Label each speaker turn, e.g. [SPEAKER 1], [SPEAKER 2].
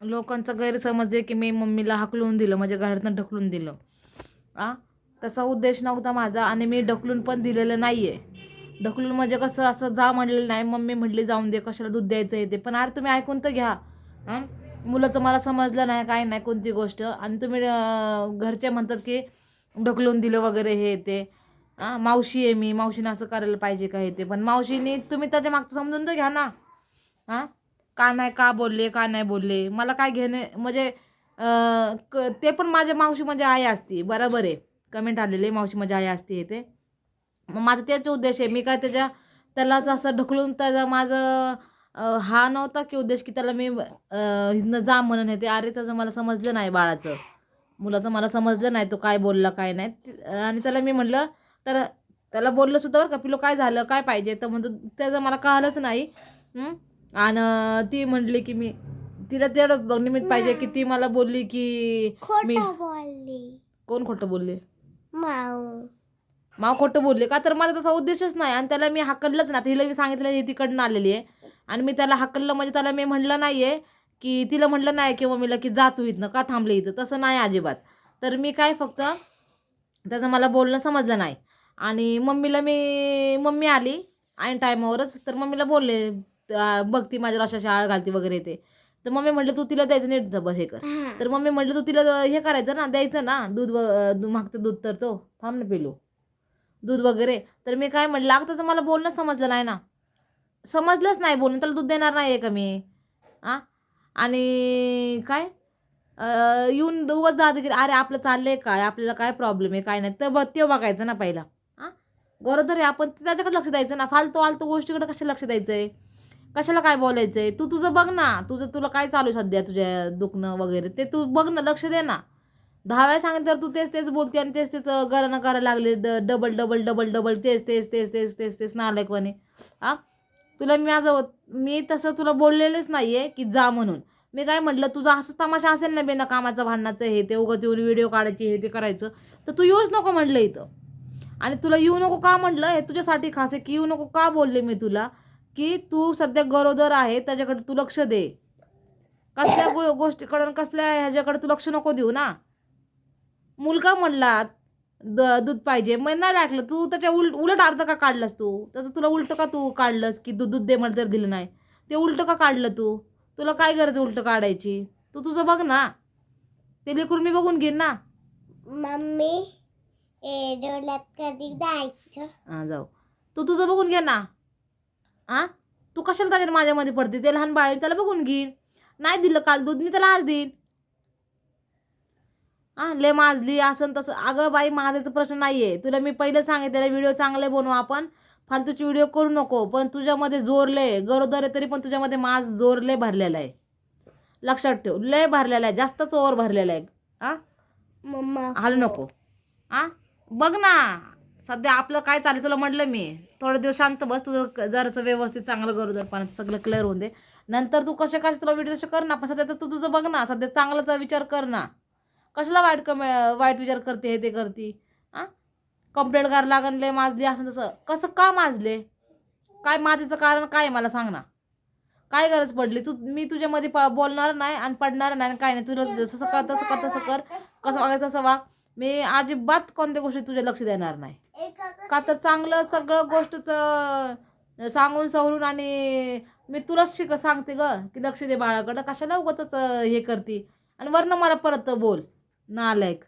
[SPEAKER 1] लोकांचा गैरसमज आहे की मी मम्मीला हकलून दिलं म्हणजे घरातनं ढकलून दिलं. आ? तसा उद्देश नव्हता माझा आणि मी ढकलून पण दिलेलं नाही आहे ढकलून म्हणजे कसं असं जा म्हणलेलं नाही मम्मी म्हटली जाऊन दे कशाला दूध द्यायचं आहे ते. पण अरे तुम्ही ऐकून तर घ्या. हां मुलाचं मला समजलं नाही काय नाही कोणती गोष्ट. आणि तुम्ही घरचे म्हणतात की ढकलून दिलं वगैरे हे ते. हां मावशी आहे मी मावशीने असं करायला पाहिजे का हे ते? पण मावशीने तुम्ही त्याच्या मागचं समजून तर घ्या ना. हां का नाही का बोलले का नाही बोलले. मला काय घेणे म्हणजे क ते पण माझ्या मावशी म्हणजे आई असती. बरोबर आहे. कमेंट आलेले मावशी माझी आई असते हे ते मग माझा त्याच उद्देश आहे. मी काय त्याच्या त्यालाच असं ढकलून त्याचा माझं हा नव्हता की उद्देश की त्याला मी अं, जा म्हणून येते. ते अरे त्याचं मला समजलं नाही बाळाचं. मुलाचं मला समजलं नाही तो काय बोलला काय नाही. आणि त्याला मी म्हटलं तर त्याला बोललं सुद्धा बरं का पिलो काय झालं काय पाहिजे? तर म्हणतो त्याचं मला कळालंच नाही. आणि ती म्हटली की मी तिला तेवढं बघ निमित्त पाहिजे की ती मला बोलली की मी
[SPEAKER 2] खोटं बोलली.
[SPEAKER 1] कोण खोटं बोलले?
[SPEAKER 2] माऊ.
[SPEAKER 1] माव खोटं बोलले का? तर माझा तसा उद्देशच नाही. आणि त्याला मी हाकललंच ना तिला मी सांगितलं ही तिकडनं आलेली आहे. आणि मी त्याला हाकललं म्हणजे त्याला मी म्हणलं नाही आहे की तिला म्हटलं नाही की मम्मीला की जा तू इथनं का थांबले इथं? तसं नाही अजिबात. तर मी काय फक्त त्याचं मला बोलणं समजलं नाही. आणि मम्मीला मी मम्मी आली ऐन टायमावरच तर मम्मीला बोलले बघ ती माझ्या अशा शाळा घालती वगैरे ते. तर मम्मी म्हटलं तू तिला द्यायचं नीट बस हे कर. तर मम्मी म्हटलं तू तिला हे करायचं ना द्यायचं ना दूध मागतं दूध तर तो थांब ना पिलू. दूध वगैरे. तर मी काय म्हटलं अगं त्याचं मला बोलणं समजलं नाही ना. समजलंच नाही बोलणं त्याला दूध देणार नाही आहे का मी? आ? आणि काय? येऊन दोघंच दादा अरे आपलं चाललंय काय? आपल्याला काय प्रॉब्लेम आहे? काय नाही? तर बघ ते बघायचं ना पहिला. हां बरोबर आहे आपण त्याच्याकडे लक्ष द्यायचं ना. फालतू आलतू गोष्टीकडे कशाला लक्ष द्यायचं आहे कशाला काय बोलायचंय? तू तुझं बघ ना. तुझं तुला काय चालू सध्या तुझ्या दुखणं वगैरे? ते तू बघ ना लक्ष दे ना. दहा वेळा सांगितलं तर तू तेच तेच बोलते आणि तेच तेच गरणं करायला लागले. ड डबल डबल डबल डबल तेच तेच तेच तेच तेच तेच नालायकवाने. हा? तुला मी माझं मी तसं तुला बोललेलंच नाही आहे की जा म्हणून. मी काय म्हटलं तुझा असं तमाशा असेल ना बेना कामाचं भांडणाचं हे ते उगाच येऊन व्हिडिओ काढायचे हे ते करायचं तर तू येऊच नको म्हटलं इथं. आणि तुला येऊ नको का म्हटलं? हे तुझ्यासाठी खास आहे की येऊ नको का बोलले मी तुला? की तू सध्या गरोदर आहे त्याच्याकडे तू लक्ष दे. कसल्या गो गोष्टीकडं कसल्या ह्याच्याकडे तू लक्ष नको देऊ ना. मुलगा म्हणला द दूध पाहिजे. मग नाही ऐकलं तू त्याच्या उलट उलट अर्थ का काढलंस तू? त्याचं तुला उलटं का तू काढलंस की दूध दूध दे मला तर दिलं नाही? ते उलटं का काढलं तू? तुला काय गरज उलटं काढायची? तू तुझं बघ ना. ते लेकरून मी बघून घेईन ना.
[SPEAKER 2] मम्मी डोळ्यात कधी जायचं?
[SPEAKER 1] हां जाऊ. तू तुझं बघून घे ना. आ? तू कशाला त्याच्या माझ्यामध्ये पडते? ते लहान बाळ त्याला बघून घेईन. नाही दिलं काल दूध मी त्याला आज देईन. हां ले माजली असं तसं. अगं बाई माझाचा प्रश्न नाही आहे तुला मी पहिलं सांगितलेलं व्हिडिओ चांगले बनवू आपण. फालतूची व्हिडिओ करू नको पण तुझ्यामध्ये जोर लय गरोदर आहे तरी पण तुझ्यामध्ये माज जोर लय भरलेला आहे. लक्षात ठेव लय भरलेला आहे. जास्तच ओव्हर भरलेला आहे.
[SPEAKER 2] मम्मा.
[SPEAKER 1] हालू नको. आ? बघ ना. सध्या आपलं काय चालेल तुला म्हटलं मी. थोडे दिवस शांत बस तुझं जरचं व्यवस्थित चांगलं करू दे पण सगळं क्लिअर होऊन दे. नंतर तू कसे कसे तुला व्हिडिओ कर ना पण सध्या तर तू तुझं बघ ना सध्या चांगलाचा विचार कर ना. कशाला वाईट कम वाईट विचार करते हे ते करते? आ? कंप्लेंट करायला लागणले माजली असं तसं. कसं का माजले? काय माझ्याचं कारण काय मला सांग ना. काय गरज पडली? तू मी तुझ्यामध्ये प बोलणार नाही आणि पडणार नाही आणि काय नाही. तुला जसं कर तसं कर तसं कर. कसं वागायचं तसं वाग. मी अजिबात कोणत्या गोष्टी तुझ्या लक्ष देणार नाही. का तर चांगलं सगळं गोष्टच सांगून सवरून आणि मी तुलाच शिक सांगते ग की लक्ष दे बाळाकडं. कशाला उगतच हे करते? आणि वरनं मला परत बोल. नालायक.